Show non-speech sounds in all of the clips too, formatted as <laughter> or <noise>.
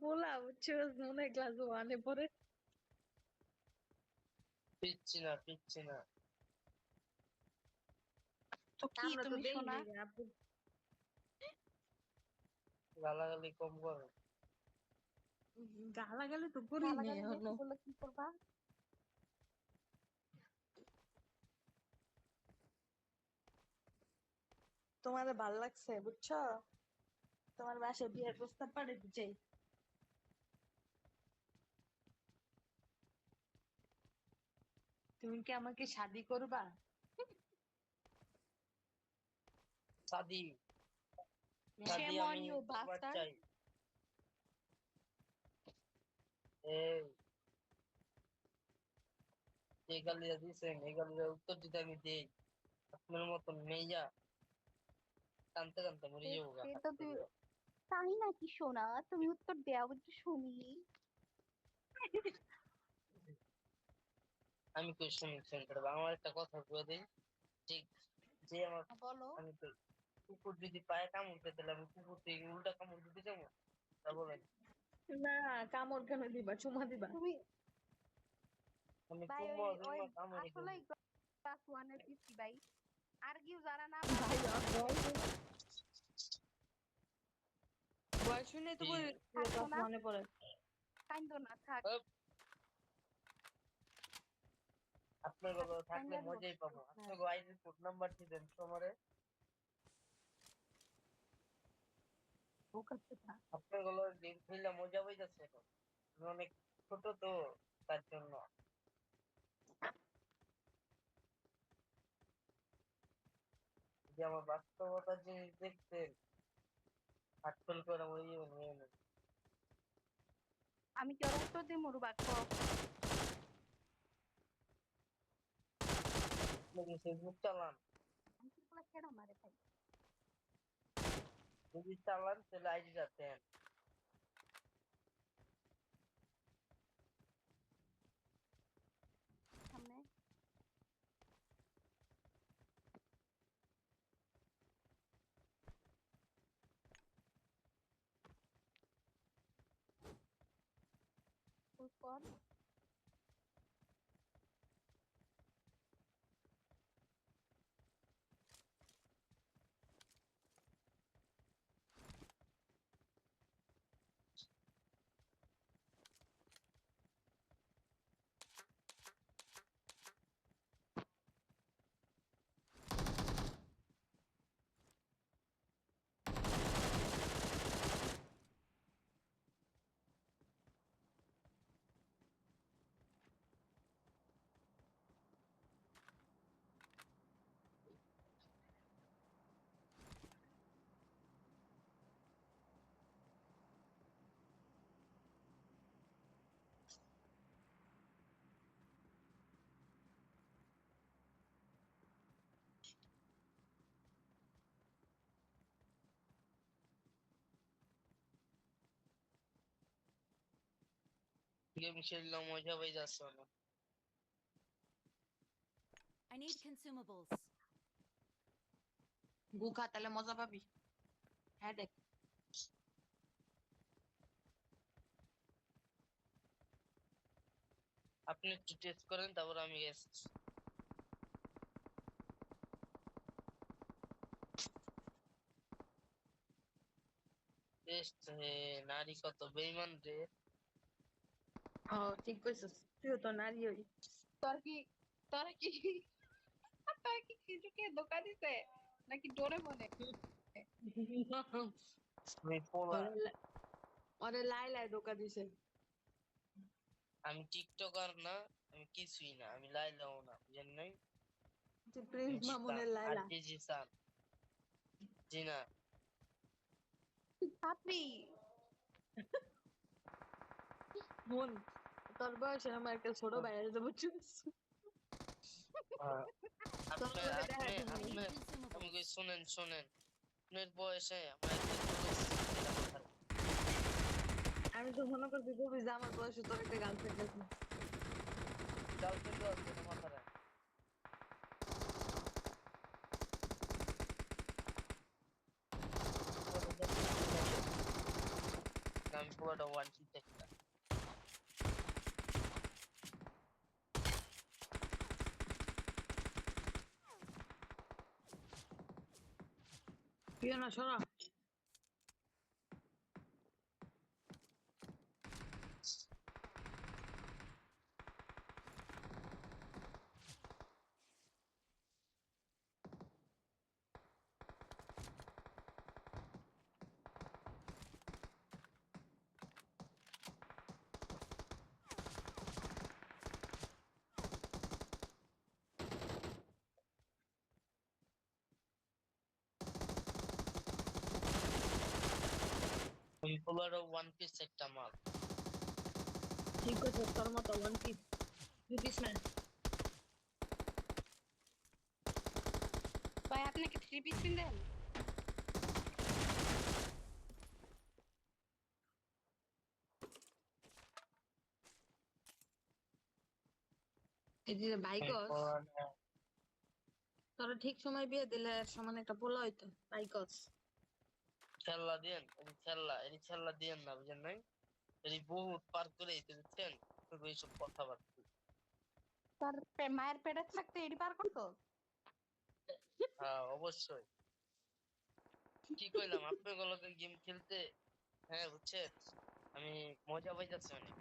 পোলা বুঝছ মনে হয় ক্লাস ওয়ানে পড়ে। পিচ্ছি না পিচ্ছি না। তো কি আমরা তো তুমি শোনা? আপু। গালাগালি কম করো। গালাগালি তো করি নি গালাগালি বেশি বললে কি করবা? তোমার ভালো লাগছে বুঝছ? তোমার বাসায় বিয়ের প্রস্তাব পাঠাতে চাই। তুমি কি আমাকে শাদি করবা? আমি. চাই। এই। গালিটা গালিটার উত্তর যদি আমি দেই আপনার মতন মেয়া কানতে কানতে মরে যাব। তুই নাকি শোনা তুমি উত্তর দেওয়া একটু শুনি। আমি কই শুনি সেন্টার আমার একটা কথা বলে দিই। ঠিক যে আমার বলো। আমি তো কুকুর যদি পায়ে কামড় খেতে আমি কুকুর থেকে উল্টা কামড় দিতে যাব? তা বলেন না কামড় কেন দিবা? চুমা দিবা? তুমি আমি ভাই আসলে ক্লাস ওয়ানের পিসি ভাই। আর কেউ যারা না ভাই শুনে তো বই- মনে পড়ে। কাইন্দ না থাক। আপনারগুলো থাকলে মজাই পাবো। হ্যাঁ। আপনার কোড নাম্বার দিবেন তোমারে? আপনারগুলো গেম খেললে মজা হয়ে যাচ্ছে এখন অনেক ছোট তো তার জন্য। যে আমার বাস্তবতার জিনিস দেখতেন। করে ওই আমি কি উত্তর দিই মরু বাক্য ফেসবুক চালান আমি কি কেডা মারে ভাই যদি চালান তাহলে আইডি দেন। कौन গেম খেললে মজা যাচ্ছে অনেক I need consumables. গু খা তাহলে মজা পাবি। হ্যাঁ দেখ। আপনি একটু টেস্ট করেন তারপর আমি এসছি টেস্ট হে নারী কত? বেইমান রে। ও ঠিক কইছিস তুইও তো নারী হই তোর কি তোর কি তোর কি কিছুকে ধোকা দিছে নাকি ডোরে মনে আমি পোলা ওরে লা- ওরে লাই লাই ধোকা দিছে আমি টিকটকার না আমি কিছুই না আমি লাইলাও না বুঝেন নাই তুই প্রিন্স মামুনের লাইলা আর জি সান জি না পাপড়ি মন তোর বয়সে আমার একটা ছোট ভাই আছে বুঝছিস আহ, তোর আপনার লগে দেখা আপনি যাবে। I need আপনার আমি শুনেন শুনেন। আপনার বয়সে আমি তো মনে করছি কবি যে আমার বয়সে তোর একটা গার্লফ্রেন্ড আছে। গার্লফ্রেন্ড আছে আমি পুরোটা ওয়ান পিস একটা প্রিয় না পুরোটা ওয়ান পিস একটা মাল ঠিক আছে তোর মতো ওয়ান পিস দুই পিস না ভাই আপনি কি থ্রি পিস কিনলেন এই যে ভাইকস পুরোটা তোরা ঠিক সময় বিয়ে দিলে সমান একটা পোলা হইতো ভাইকস খেললা দিয়েন এটি খেললা এটি খেললা দিয়েন না বুঝেন নাই? এটি বহুত পার করে দিতে বুঝছেন শুধু এইসব কথাবার্তা তার মায়ের পেটে থাকতে এডি পার করতো? হ্যাঁ অবশ্যই। কি কইলাম আপনি গুলোকে গেম খেলতে হ্যাঁ বুঝছেন? আমি মজা পাইতেছি অনেক।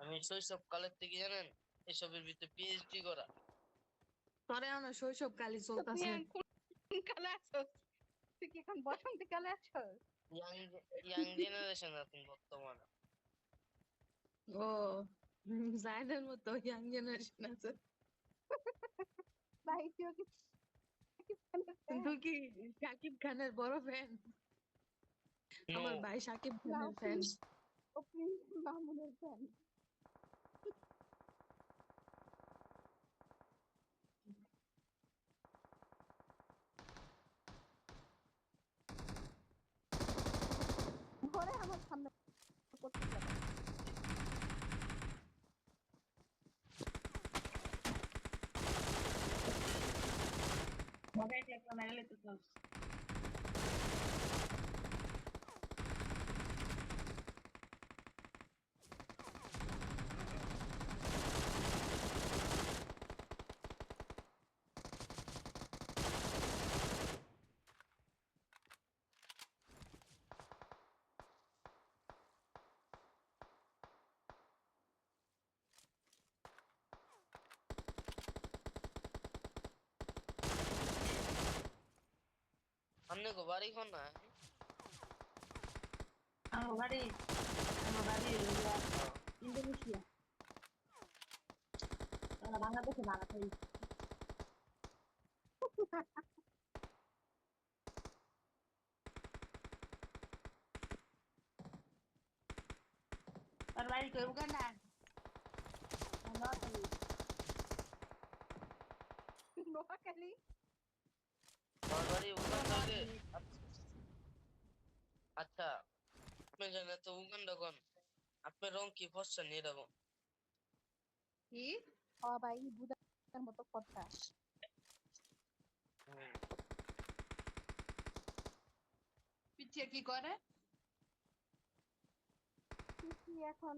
আমি শৈশব কালের থেকে জানেন এসবের ভিতরে পিএইচডি করা। তোরে আমার শৈশব কালি চলতেছে কোন কালে আছোস তুই কি এখন বসন্তে কালে আছোস ইয়াং ইয়াং জেনারেশন আছেন বর্তমানে? ও জায়দের মতো ইয়াং জেনারেশন আছে। ভাই তুই কি তুই কি শাকিব খানের বড় ফ্যান আমার ভাই শাকিব খানের ফ্যান ও প্রিন্স মামুনের ফ্যান ঘরে আমার সামনে করতে যাবে মজাই লাগল মেরে লেতে তো আপনি গো বাড়ি কোন না আমার বাড়ি আমার বাড়ি হইল ইন্দোনেশিয়া আমরা বাংলাদেশে ভাড়া থাকি আর বাড়ি কই উগান্ডা নোয়াখালী নোয়াখালী আমার বাড়ি উগান্ডাতে আচ্ছা আপনি জানেন তো উগান্ডা কোন আপনার রং কি ফসা নিয়ে এরকম কি? ও ভাই বুদার মতো কথা পিছিয়ে কি করে? পিছি এখন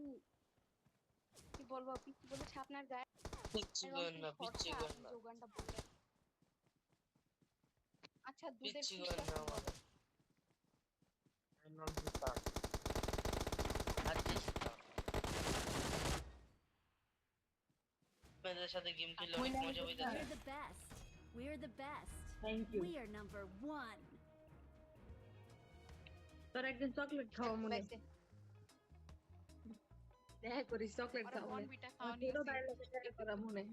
কি বলব পিছি বলেছে আপনার গায়ে। পিচ্ছি করেন না পিচ্ছি করেন না আচ্ছা দুধের পিচ্ছি পিস না আমার আমার নাম সুলতান হাজি সুলতান আপনাদের সাথে গেম খেলে অনেক মজা হইতেছে We're the best. We're the best. Thank you We are number one. তোর একদিন চকলেট খাওয়া মনে পাইছে দেখা করিস চকলেট ওরা খাওয়া মনে বনবিটা আমার খাওয়া ছোট নিয়েছি ভাইয়ের লোকে দেখা করা মনে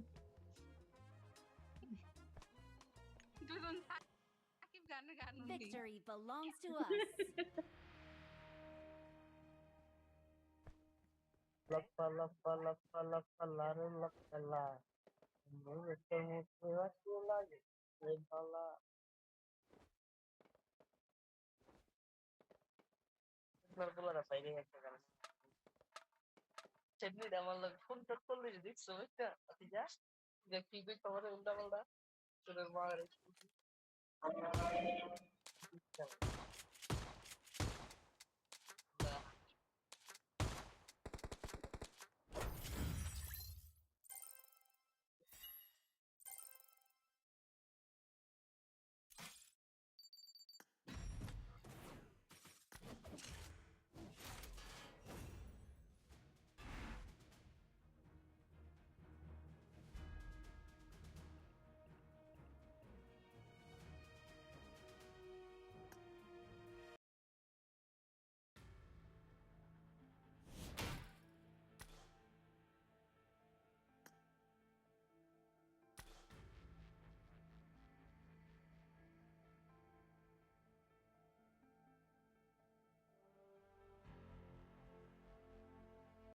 দুজন সাকিব গানের গান শুনি। Victory belongs to <laughs> us. লপ্পা লপ্পা লপ্পা লপ্পা লারে লপ্পা লা মুখে মুখে রাখতে লাগে এই বালা আপনার পাইরে একটা গান সেদিন আমার লোক ফোনটা করলে দেখছ বুঝছা আচ্ছা যা যে কি কই তোমার উল্টা পাল্টা তোর মা আচ্ছা।